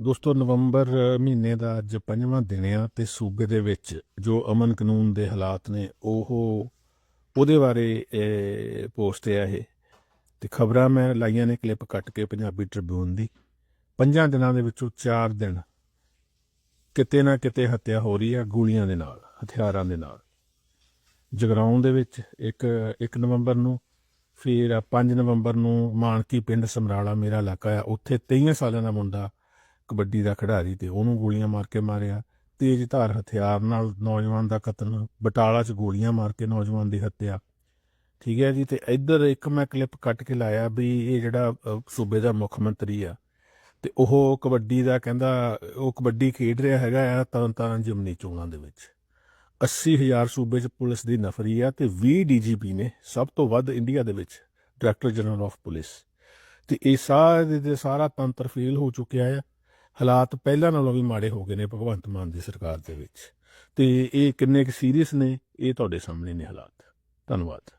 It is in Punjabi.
ਦੋਸਤੋ, ਨਵੰਬਰ ਮਹੀਨੇ ਦਾ ਅੱਜ ਪੰਜਵਾਂ ਦਿਨ ਆ ਤੇ ਸੂਬੇ ਦੇ ਵਿੱਚ ਜੋ ਅਮਨ ਕਾਨੂੰਨ ਦੇ ਹਾਲਾਤ ਨੇ, ਉਹ ਉਹਦੇ ਬਾਰੇ ਪੋਸਟ ਆ ਇਹ। ਤੇ ਖਬਰਾਂ ਮੈਂ ਲਾਈਆਂ ਨੇ ਕਲਿੱਪ ਕੱਟ ਕੇ ਪੰਜਾਬੀ ਟ੍ਰਿਬਿਊਨ ਦੀ। ਪੰਜਾਂ ਦਿਨਾਂ ਦੇ ਵਿੱਚੋਂ 4 ਦਿਨ ਕਿਤੇ ਨਾ ਕਿਤੇ ਹੱਤਿਆ ਹੋ ਰਹੀ ਆ ਗੋਲੀਆਂ ਦੇ ਨਾਲ, ਹਥਿਆਰਾਂ ਦੇ ਨਾਲ। ਜਗਰਾਉਂ ਦੇ ਵਿੱਚ ਇੱਕ 1 ਨਵੰਬਰ ਨੂੰ, ਫਿਰ 5 ਨਵੰਬਰ ਨੂੰ ਮਾਨਕੀ ਪਿੰਡ ਸਮਰਾਲਾ ਮੇਰਾ ਇਲਾਕਾ ਆ। ਉੱਥੇ 23 ਸਾਲਾਂ ਦਾ ਮੁੰਡਾ ਕਬੱਡੀ ਦਾ ਖਿਡਾਰੀ ਤੇ ਉਹਨੂੰ ਗੋਲੀਆਂ ਮਾਰ ਕੇ ਮਾਰਿਆ। ਤੇਜ਼ ਧਾਰ ਹਥਿਆਰ ਨਾਲ ਨੌਜਵਾਨ ਦਾ ਕਤਲ, ਬਟਾਲਾ 'ਚ ਗੋਲੀਆਂ ਮਾਰ ਕੇ ਨੌਜਵਾਨ ਦੀ ਹੱਤਿਆ। ਠੀਕ ਹੈ ਜੀ, ਤੇ ਇੱਧਰ ਇੱਕ ਮੈਂ ਕਲਿੱਪ ਕੱਟ ਕੇ ਲਾਇਆ ਵੀ ਇਹ ਜਿਹੜਾ ਸੂਬੇ ਦਾ ਮੁੱਖ ਮੰਤਰੀ ਆ। ਤੇ ਉਹ ਕਬੱਡੀ ਦਾ ਕਹਿੰਦਾ, ਉਹ ਕਬੱਡੀ ਖੇਡ ਰਿਹਾ ਹੈਗਾ ਆ ਤਰਨ ਤਾਰਨ ਜਮਨੀ ਚੋਣਾਂ ਦੇ ਵਿੱਚ। 80000 ਸੂਬੇ 'ਚ ਪੁਲਿਸ ਦੀ ਨਫਰੀ ਆ ਤੇ 20 ਡੀਜੀਪੀ ਨੇ ਸਭ ਤੋਂ ਵੱਧ ਇੰਡੀਆ ਦੇ ਵਿੱਚ ਡਾਇਰੈਕਟਰ ਜਨਰਲ ਆਫ ਪੁਲਿਸ ਤੇ ਇਹ ਸਾਰੇ ਦੇ ਸਾਰਾ ਤੰਤਰ ਫੇਲ ਹੋ ਚੁੱਕਿਆ ਆ। ਹਾਲਾਤ ਪਹਿਲਾਂ ਨਾਲੋਂ ਵੀ ਮਾੜੇ ਹੋ ਗਏ ਨੇ ਭਗਵੰਤ ਮਾਨ ਦੀ ਸਰਕਾਰ ਦੇ ਵਿੱਚ। ਤੇ ਇਹ ਕਿੰਨੇ ਕੁ ਸੀਰੀਅਸ ਨੇ, ਇਹ ਤੁਹਾਡੇ ਸਾਹਮਣੇ ਨੇ ਹਾਲਾਤ। ਧੰਨਵਾਦ।